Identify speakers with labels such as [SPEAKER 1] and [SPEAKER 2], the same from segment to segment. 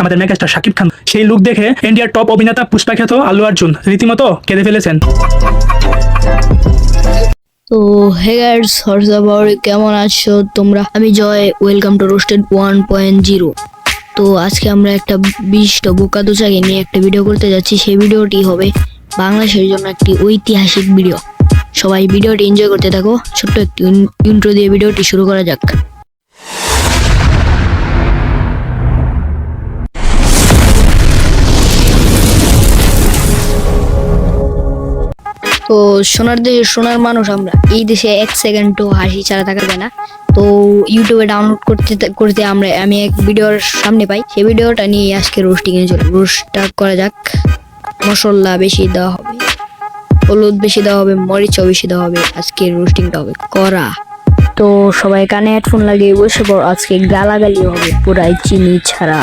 [SPEAKER 1] আমাদের মেগাস্টার শাকিব খান। সেই লুক দেখে ইন্ডিয়ার টপ অভিনেতা পুষ্পা খ্যাত আল্লু অর্জুন রীতিমতো কেঁদে ফেলেছেন।
[SPEAKER 2] তো হে গাইস হর্ষাবর কেমন আছো তোমরা? আমি Joy welcome to roasted one point zero তো, আজকে আমরা একটা বিশিষ্ট বোকা দোচাকে নিয়ে একটা ভিডিও করতে যাচ্ছি। সেই ভিডিওটি হবে বাংলাদেশের জন্য একটি ঐতিহাসিক ভিডিও সবাই ভিডিওটি এনজয় করতে থাকো। ছোট্ট একটি ইন্ট্রো দিয়ে ভিডিওটি শুরু করা যাক। তো সোনার দেশে সোনার মানুষ আমরা। এই দেশে এক সেকেন্ডও হাসি ছাড়া থাকা যায় না। তো ইউটিউবে ডাউনলোড করতে করতে আমরা আমি এক ভিডিওর সামনে পাই। সেই ভিডিওটা নিয়ে আজকে রোস্টিং এ চলে রোস্টটা করা যাক। মশলা বেশি দেওয়া হবে। হলুদ বেশি দেওয়া হবে। মরিচও বেশি দেওয়া হবে। আজকে রোস্টিংটা হবে করা তো সবাই কানে হেডফোন লাগিয়ে বসে পড়। আজকে গালাগালি হবে। পুরাই চিনি ছাড়া।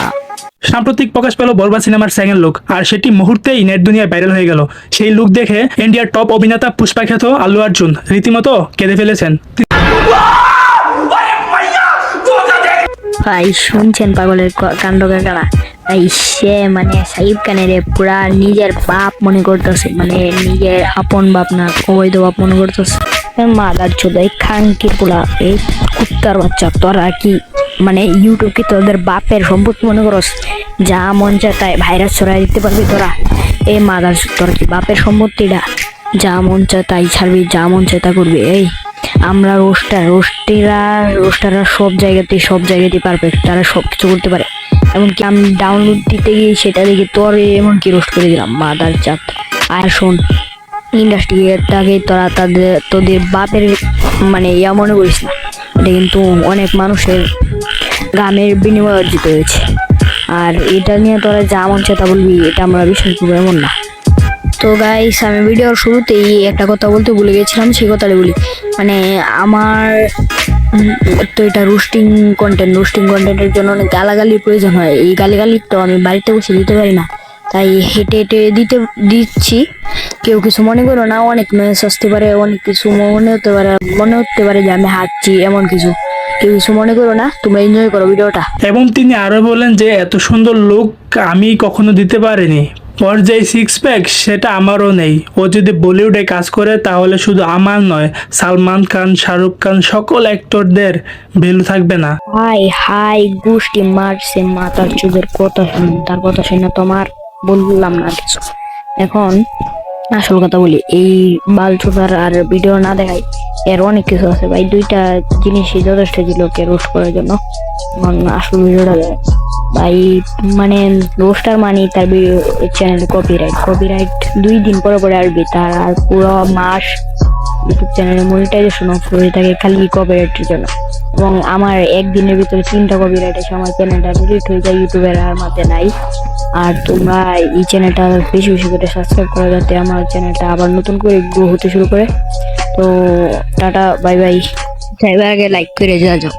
[SPEAKER 1] সাম্প্রতিক প্রকাশ পেল বরবাদ সিনেমার সেকেন্ড লুক আর সেটি মুহূর্তেই নেট দুনিয়ায় ভাইরাল হয়ে গেল। সেই লুক দেখে ইন্ডিয়ার টপ অভিনেতা পুষ্পা খ্যাত আল্লু অর্জুন রীতিমতো কেঁদে ফেলেছেন।
[SPEAKER 2] ভাই, শুনছেন পাগলের কাণ্ড কারখানা ভাই, সে মানে সাহিব খানের পুরা নিজের বাপ মনে করতেছে মানে নিজের আপন বাপ না, অবৈধ বাপ মনে করতেছে। মাদার চোদ এই খাঙ্কির পোলা এই কুত্তার বাচ্চা, তোরা কি মানে ইউটিউব কি তোদের বাপের সম্পত্তি মনে করস? যা মন চায় তাই ভাইরাস ছড়াই দিতে পারবি তোরা। এই মাদার চোদ তোর কি বাপের সম্পত্তিটা? যা মন চায় তাই ছাড়বি, যা মন চায় তা করবি। এই, আমরা রোস্টার রোস্টেরা রোস্টাররা সব জায়গাতে সব জায়গাতে পারফেক্ট তারা সব কিছু করতে পারে। এমনকি আমি ডাউনলোড দিতে গিয়ে সেটা দেখে তোর এমনকি রোস্ট করে দিলাম মাদার চাত আর শোন ইন্ডাস্ট্রিটাকে তোরা তাদের, তোদের বাপের মানে ইয়া মনে করিস না। কিন্তু অনেক মানুষের গ্রামের বিনিময়ে অর্জিত হয়েছে। আর এটা নিয়ে তোরা যা মন তা বলবি, এটা আমরা বিশ্বাস করব এমন না। তো গাইস আমি ভিডিওর শুরুতেই একটা কথা বলতে ভুলে গেছিলাম, সেই কথাটা বলি। মানে আমার তো এটা রোস্টিং কন্টেন্ট রোস্টিং কন্টেন্টের জন্য অনেক গালাগালির প্রয়োজন হয়। এই গালিগালি তো আমি বাড়িতে বসে দিতে পারি না। তাই হেঁটে হেঁটে দিতে দিচ্ছি। কেউ কিছু মনে করো না অনেক মেস আসতে পারে অনেক কিছু মনে হতে পারে মনে হতে পারে যে আমি হাঁটছি এমন কিছু। কেউ কিছু মনে করো না তোমরা এনজয় করো ভিডিওটা।
[SPEAKER 1] এবং তিনি আরও বলেন যে এত সুন্দর লুক আমি কখনো দিতে পারিনি। ওর যে সিক্স প্যাক সেটা আমারও নেই। ও যদি বলিউডে কাজ করে তাহলে শুধু আমার নয় সালমান খান শাহরুখ খান সকল অ্যাক্টরদের ভ্যালু থাকবে না।
[SPEAKER 2] হাই হাই গোষ্ঠী মারছে মাতার চুদের কথা শুনুন তার কথা শুনে তোমার বললাম না কিছু। এখন আসল কথা বলি, এই বাল চোদার আর ভিডিও না দেখাই, এর অনেক কিছু আছে ভাই। দুইটা জিনিসই যথেষ্ট ছিল কে রোস্ট করার জন্য। এখন আসল ভিডিওটা। ভাই মানে রোস্টার মানে তার চ্যানেলে কপিরাইট কপিরাইট দুই দিন পরে পরে আসবে, তার আর পুরো মাস ইউটিউব চ্যানেলে মনিটাইজেশন অফ হয়ে থাকে খালি কপিরাইটের জন্য। এবং আমার একদিনের ভিতরে তিনটা কপিরাইট এসে আমার চ্যানেলটা ডিলিট হয়ে যায়, ইউটিউবের আর মাঝে নাই। আর তোমরা এই চ্যানেলটা বেশি বেশি করে সাবস্ক্রাইব করো যাতে আমার চ্যানেলটা আবার নতুন করে গ্রো হতে শুরু করে। তো টাটা বাই বাই এবার আগে লাইক করে যা যাও।